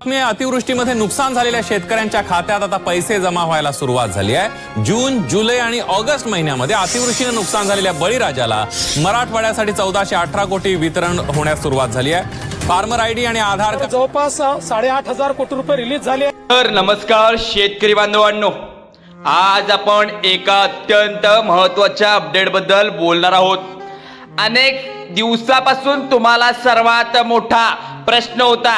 अतिवृष्टीमध्ये नुकसान झालेल्या शेतकऱ्यांच्या खात्यात आता पैसे जमा व्हायला सुरुवात झाली आहे. जून जुलै आणि ऑगस्ट महिन्यामध्ये अतिवृष्टीने नुकसान झालेल्या बळीराजाला मराठवाड्यासाठी चौदाशे अठरा कोटी वितरण होण्यास सुरुवात झाली आहे. फार्मर आयडी आणि आधार जवळपास साडेआठ हजार कोटी रुपये रिलीज झाले तर नमस्कार शेतकरी बांधवांनो. आज आपण एका अत्यंत महत्त्वाच्या अपडेटबद्दल बोलणार आहोत. अनेक दिवसापासून तुम्हाला सर्वात मोठा प्रश्न होता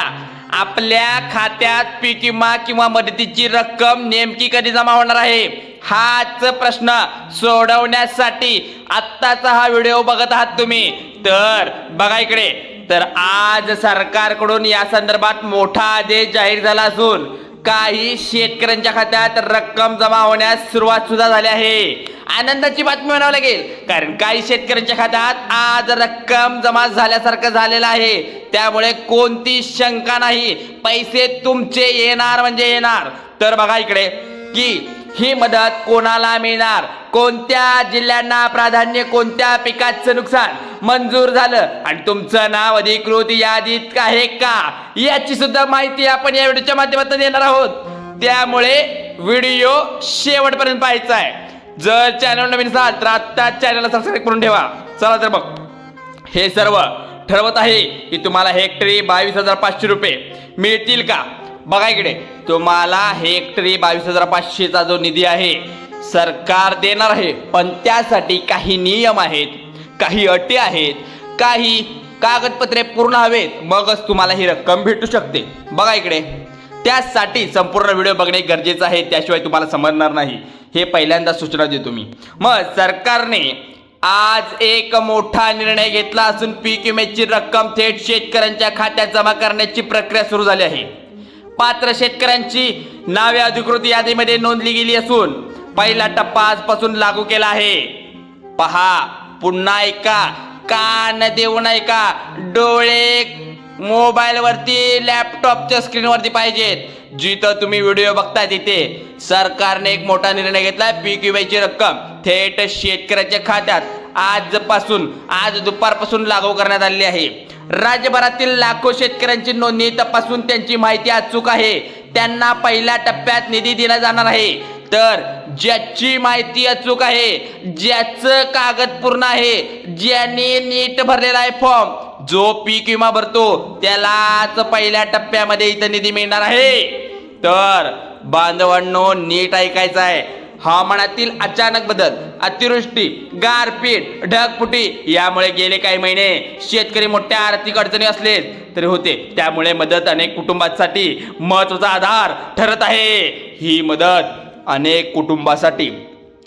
आपल्या खात्यात पीक विमा किंवा मदतीची रक्कम नेमकी कधी जमा होणार आहे? हाच प्रश्न सोडवण्यासाठी आत्ताचा हा व्हिडिओ बघत आहात तुम्ही. तर बघा इकडे. तर आज सरकारकडून या संदर्भात मोठा आदेश जाहीर झाला असून काही शेतकऱ्यांच्या खात्यात रक्कम जमा होण्यास सुरुवात सुद्धा झाली आहे. आनंदाची बातमी म्हणावं लागेल. कारण काही शेतकऱ्यांच्या खात्यात आज रक्कम जमा झाल्यासारखं झालेलं आहे. त्यामुळे कोणती शंका नाही. पैसे तुमचे येणार म्हणजे येणार. तर बघा इकडे की ही मदत कोणाला मिळणार? कोणत्या जिल्ह्यांना प्राधान्य कोणत्या पिकाचं नुकसान मंजूर झालं? आणि तुमचं नाव अधिकृत यादीत आहे का? याची सुद्धा माहिती आपण या व्हिडिओच्या माध्यमातून देणार आहोत. त्यामुळे व्हिडिओ शेवटपर्यंत पाहायचा आहे. जर चॅनल नवीन असाल तर आत्ता चॅनलला सबस्क्राईब करून ठेवा. चला तर बघ हे सर्व ठरवत आहे की तुम्हाला हेक्टरी बावीस हजार पाचशे रुपये मिळतील का? बघा इकडे. तुम्हाला हेक्टरी बावीस हजार पाचशेचा जो निधी आहे सरकार देणार आहे. पण त्यासाठी काही नियम आहेत काही अटी आहेत काही कागदपत्रे पूर्ण हवेत. मगच तुम्हाला ही रक्कम भेटू शकते. बघा इकडे. त्यासाठी संपूर्ण व्हिडिओ बघणे गरजेचं आहे त्याशिवाय तुम्हाला समजणार नाही. हे पहिल्यांदा सूचना देतो मी. मग सरकारने आज एक मोठा निर्णय घेतला असून पीक विम्याची रक्कम थेट शेतकऱ्यांच्या खात्यात जमा करण्याची प्रक्रिया सुरू झाली आहे. पात्र शेतकऱ्यांची नावे अधिकृत यादीमध्ये नोंदली गेली असून पहिला टप्पा आजपासून लागू केला आहे. पहा पुन्हा ऐका कान देऊ नये का डोळे मोबाईल वरती लॅपटॉपच्या स्क्रीनवरती पाहिजेत. जिथं तुम्ही व्हिडिओ बघताय तिथे. सरकारने एक मोठा निर्णय घेतला पीक विम्याची रक्कम थेट शेतकऱ्याच्या खात्यात आजपासून आज दुपारपासून लागू करण्यात आलेली आहे. राज्यभरातील लाखो शेतकऱ्यांची नोंदणी तपासून त्यांची माहिती अचूक आहे. त्यांना पहिल्या टप्प्यात निधी दिला जाणार आहे. तर ज्याची माहिती अचूक आहे ज्याचं कागद पूर्ण आहे ज्यांनी नीट भरलेला आहे फॉर्म जो पीक विमा भरतो त्यालाच पहिल्या टप्प्यामध्ये इथं निधी मिळणार आहे. तर बांधवांनो नीट ऐकायचं आहे. हवामानातील अचानक बदल अतिवृष्टी गारपीट ढगफुटी यामुळे गेले काही महिने शेतकरी मोठ्या आर्थिक अडचणी असले तरी होते. त्यामुळे मदत अनेक कुटुंबांसाठी महत्त्वाचा आधार ठरत आहे. ही मदत अनेक कुटुंबासाठी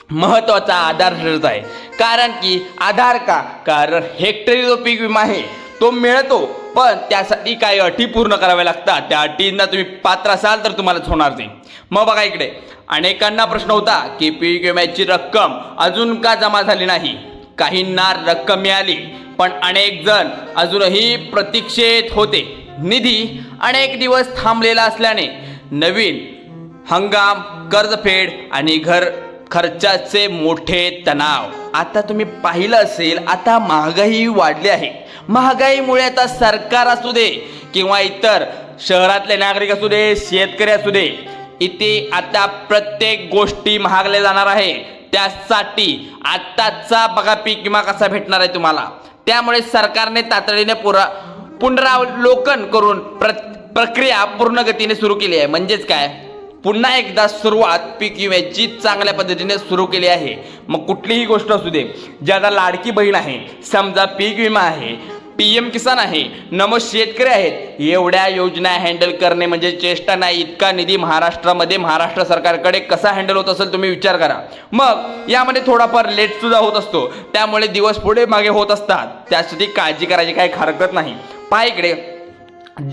महत्त्वाचा आधार ठरत आहे. कारण की आधार का? कारण हेक्टरी जो पीक विमा आहे. तो मिळतो पण त्यासाठी काही अटी पूर्ण कराव्या लागतात. त्या अटींना तुम्ही पात्र असाल तर तुम्हालाच होणार नाही. मग बघा इकडे. अनेकांना प्रश्न होता की पीक विम्याची रक्कम अजून का जमा झाली नाही. काहींना रक्कम मिळाली पण अनेक जण अजूनही प्रतीक्षेत होते. निधी अनेक दिवस थांबलेला असल्याने नवीन हंगाम कर्जफेड आणि घर खर्चाचे मोठे तणाव. आता तुम्ही पाहिलं असेल आता महागाई वाढली आहे. महागाईमुळे आता सरकार असू दे किंवा इतर शहरातले नागरिक असू दे शेतकरी असू दे इथे आता प्रत्येक गोष्टी महागल्या जाणार आहे. त्यासाठी आत्ताचा बघा पीक विमा कसा भेटणार आहे तुम्हाला. त्यामुळे सरकारने तातडीने पुरा पुनरावलोकन करून प्र प्रक्रिया पूर्ण गतीने सुरू केली आहे. म्हणजेच काय? पुन्हा एकदा सुरुवात पीक विम्याची चांगल्या पद्धतीने सुरू केली आहे. मग कुठलीही गोष्ट असू दे ज्याला लाडकी बहीण आहे समजा पीक विमा आहे पी एम किसान आहे नमो शेतकरी आहेत एवढ्या योजना हँडल करणे म्हणजे चेष्टा नाही. इतका निधी महाराष्ट्रामध्ये महाराष्ट्र सरकारकडे कसा हँडल होत असेल तुम्ही विचार करा. मग यामध्ये थोडाफार लेट सुद्धा होत असतो. त्यामुळे दिवस पुढे मागे होत असतात. त्यासाठी काळजी करायची काही हरकत नाही. पहा इकडे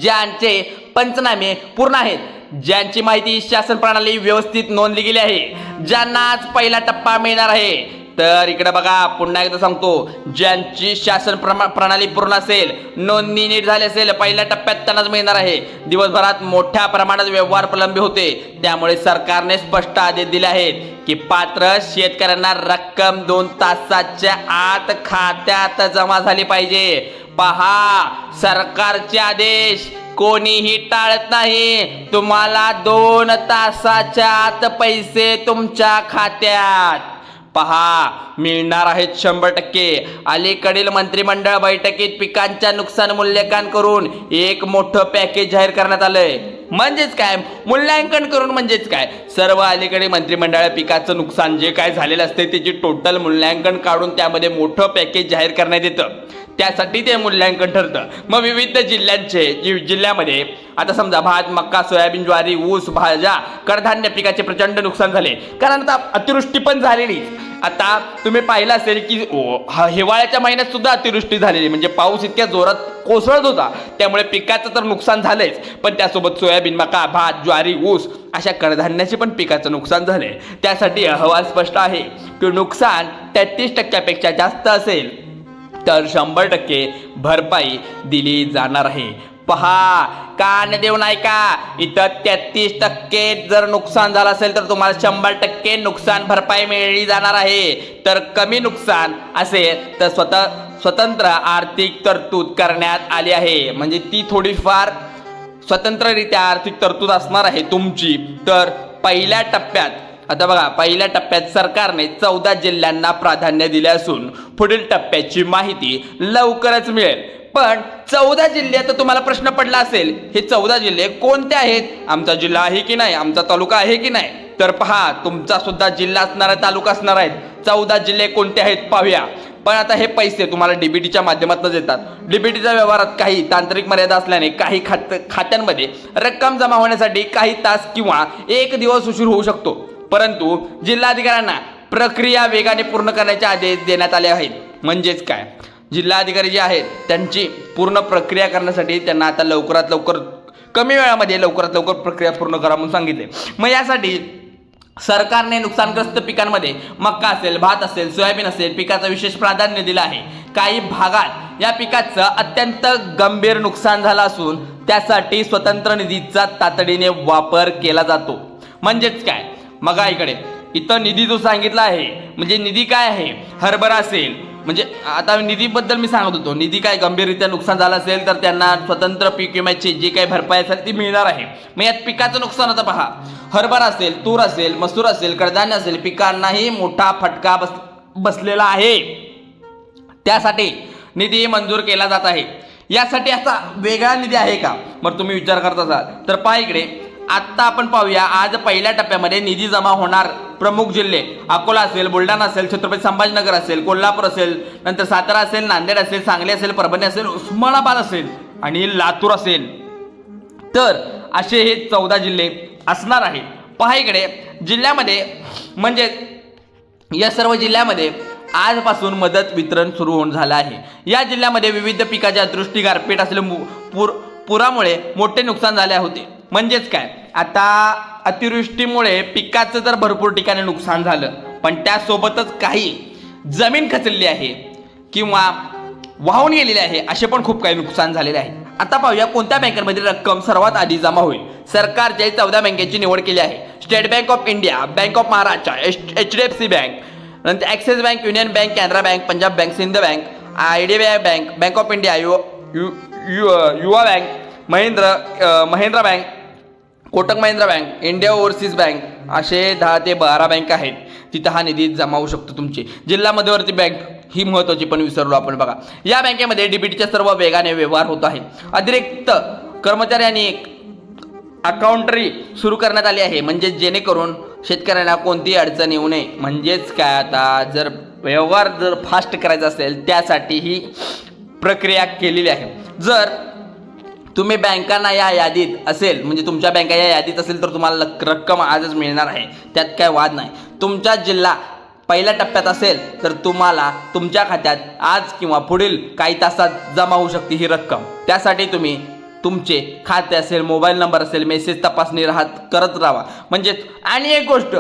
ज्यांचे पंचनामे पूर्ण आहेत ज्यांची माहिती शासन प्रणाली व्यवस्थित नोंदली गेली आहे ज्यांना आज पहिला टप्पा मिळणार आहे. तर इकडे बघा पुन्हा एकदा सांगतो ज्यांची शासन प्रमा प्रणाली पूर्ण असेल नोंदणी नीट झाली असेल पहिल्या टप्प्यात त्यांनाच मिळणार आहे. दिवसभरात मोठ्या प्रमाणात व्यवहार प्रलंबित होते. त्यामुळे सरकारने स्पष्ट आदेश दिले आहेत की पात्र शेतकऱ्यांना रक्कम दोन तासाच्या आत खात्यात जमा झाली पाहिजे. पहा सरकारचे आदेश कोणीही टाळत नाही. तुम्हाला दोन तासाच्या आत पैसे तुमच्या खात्यात. पहा मिळणार आहेत शंभर टक्के. अलीकडील मंत्रिमंडळ बैठकीत पिकांच्या नुकसान मूल्यांकन करून एक मोठं पॅकेज जाहीर करण्यात आलंय. म्हणजेच काय? मूल्यांकन करून म्हणजेच काय? सर्व अलीकडे मंत्रिमंडळ पिकाचं नुकसान जे काय झालेलं असते त्याची टोटल मूल्यांकन काढून त्यामध्ये मोठं पॅकेज जाहीर करण्यात येतं. त्यासाठी ते मूल्यांकन ठरतं. मग विविध जिल्ह्यांचे जि- जिल्ह्यामध्ये आता समजा भात मक्का सोयाबीन ज्वारी ऊस भाज्या कडधान्य पिकाचे प्रचंड नुकसान झाले. कारण आता अतिवृष्टी पण झालेली. आता तुम्ही पाहिलं असेल की हिवाळ्याच्या महिन्यात सुद्धा अतिवृष्टी झालेली. म्हणजे पाऊस इतक्या जोरात कोसळत होता. त्यामुळे पिकाचं तर नुकसान झालंच. पण त्यासोबत सोयाबीन मका भात ज्वारी ऊस अशा कडधान्याचे पण पिकाचं नुकसान झालंय. त्यासाठी अहवाल स्पष्ट आहे की नुकसान तेहतीस टक्क्यापेक्षा जास्त असेल. तर शंभर टक्के भरपाई दिली जाणार आहे. पहा कान देऊ नाही का इथं तेहतीस टक्के जर नुकसान झालं असेल तर तुम्हाला शंभर टक्के नुकसान भरपाई मिळली जाणार आहे. तर कमी नुकसान असेल तर स्वतः स्वतंत्र आर्थिक तरतूद करण्यात आली आहे. म्हणजे ती थोडीफार स्वतंत्ररित्या आर्थिक तरतूद असणार आहे तुमची. तर पहिल्या टप्प्यात आता बघा पहिल्या टप्प्यात सरकारने चौदा जिल्ह्यांना प्राधान्य दिले असून पुढील टप्प्याची माहिती लवकरच मिळेल. पण चौदा जिल्हे तर तुम्हाला प्रश्न पडला असेल हे चौदा जिल्हे कोणते आहेत? आमचा जिल्हा आहे की नाही? आमचा तालुका आहे की नाही? तर पहा तुमचा सुद्धा जिल्हा असणार आहे तालुका असणार आहेत चौदा जिल्हे कोणते आहेत पाहूया. पण आता हे पैसे तुम्हाला डीबीटीच्या माध्यमातून येतात. डीबीटीच्या व्यवहारात काही तांत्रिक मर्यादा असल्याने काही खात खात्यांमध्ये रक्कम जमा होण्यासाठी काही तास किंवा एक दिवस उशीर होऊ शकतो. परंतु जिल्हाधिकाऱ्यांना प्रक्रिया वेगाने पूर्ण करण्याचे आदेश देण्यात आले आहेत. म्हणजेच काय? जिल्हाधिकारी जे आहेत त्यांची पूर्ण प्रक्रिया करण्यासाठी त्यांना आता लवकरात लवकर कमी वेळामध्ये लवकरात लवकर प्रक्रिया पूर्ण करा म्हणून सांगितले. मग यासाठी सरकारने नुकसानग्रस्त पिकांमध्ये मक्का असेल भात असेल सोयाबीन असेल पिकाचं विशेष प्राधान्य दिलं आहे. काही भागात या पिकाचं अत्यंत गंभीर नुकसान झालं असून त्यासाठी स्वतंत्र निधीचा तातडीने वापर केला जातो. म्हणजेच काय? मग इकडे. इथं निधी जो सांगितला आहे म्हणजे निधी काय आहे? हरभरा असेल म्हणजे आता निधीबद्दल मी सांगत होतो. निधी काय गंभीररित्या नुकसान झालं असेल तर त्यांना स्वतंत्र पीक विम्याची जी काही भरपाई असेल ती मिळणार आहे. मग यात पिकाचं नुकसान आता पहा. हरभरा असेल तूर असेल मसूर असेल कडधान्य असेल पिकांनाही मोठा फटका बस बसलेला आहे. त्यासाठी निधी मंजूर केला जात आहे. यासाठी असा वेगळा निधी आहे का? मग तुम्ही विचार करत असाल. तर पहा इकडे. आत्ता आपण पाहूया आज पहिल्या टप्प्यामध्ये निधी जमा होणार प्रमुख जिल्हे. अकोला असेल बुलढाणा असेल छत्रपती संभाजीनगर असेल कोल्हापूर असेल नंतर सातारा असेल नांदेड असेल सांगली असेल परभणी असेल उस्मानाबाद असेल आणि लातूर असेल. तर असे हे चौदा जिल्हे असणार आहे. पहा इकडे जिल्ह्यामध्ये म्हणजे या सर्व जिल्ह्यामध्ये आजपासून मदत वितरण सुरू होऊन झालं आहे. या जिल्ह्यामध्ये विविध पिकाच्या दृष्टी गारपीट असलेले मु- पूर पुरामुळे मोठे नुकसान झाले होते. म्हणजेच काय? आता अतिवृष्टीमुळे पिकाचं तर भरपूर ठिकाणी नुकसान झालं पण त्यासोबतच काही जमीन खचलेली आहे किंवा वाहून गेलेले आहे असे पण खूप काही नुकसान झालेले आहे. आता पाहूया कोणत्या बँकांमध्ये रक्कम सर्वात आधी जमा होईल. सरकारच्या चौदा बँकेची निवड केली आहे. State bank of India bank of Maharashtra H D F C bank नंतर Axis bank Union bank Canara bank Punjab bank Sindh bank I D B I bank bank of India U U U युवा bank Mahindra Mahindra bank Kotak Mahindra bank India overseas bank असे दहा ते बारा bank आहेत. तिथं हा निधी जमा होऊ शकतो तुमची. जिल्हा मध्यवर्ती बँक ही महत्त्वाची पण विसरलो आपण बघा. या बँकेमध्ये डीबीटीच्या सर्व वेगाने व्यवहार होत आहे अतिरिक्त कर्मचाऱ्यांनी एक अकाउंटरी सुरू करण्यात आली आहे. म्हणजे जेणेकरून शेतकऱ्यांना कोणतीही अडचण येऊ नये. म्हणजेच काय आता? जर व्यवहार जर फास्ट करायचा असेल त्यासाठी ही प्रक्रिया केलेली आहे. जर तुम्ही बँकांना या यादीत असेल म्हणजे तुमच्या बँका या यादीत असेल तर तुम्हाला रक्कम आजच मिळणार आहे. त्यात काय वाद नाही. तुमचा जिल्हा पहिल्या टप्प्यात असेल तर तुम्हाला तुमच्या खात्यात आज किंवा पुढील काही तासात जमा होऊ शकते ही रक्कम. त्यासाठी तुम्ही तुमचे खाते असेल मोबाईल नंबर असेल मेसेज तपासणी राहत करत राहा. म्हणजेच आणि एक गोष्ट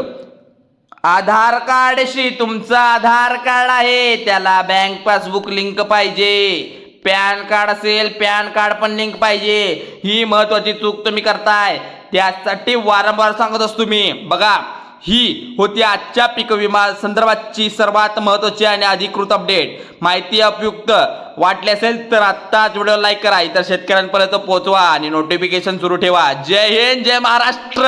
आधार कार्डशी तुमचं आधार कार्ड आहे त्याला बँक पासबुक लिंक पाहिजे. पॅन कार्ड असेल पॅन कार्ड पण लिंक पाहिजे. ही महत्वाची चूक तुम्ही करताय. त्यासाठी वारंवार सांगत असतो मी. बघा ही होती आजच्या पीक विमा संदर्भातची सर्वात महत्वाची आणि अधिकृत अपडेट. माहिती उपयुक्त वाटली असेल तर आत्ताच व्हिडिओ लाईक करा. इतर शेतकऱ्यांपर्यंत पोहोचवा आणि नोटिफिकेशन सुरू ठेवा. जय हिंद जय महाराष्ट्र!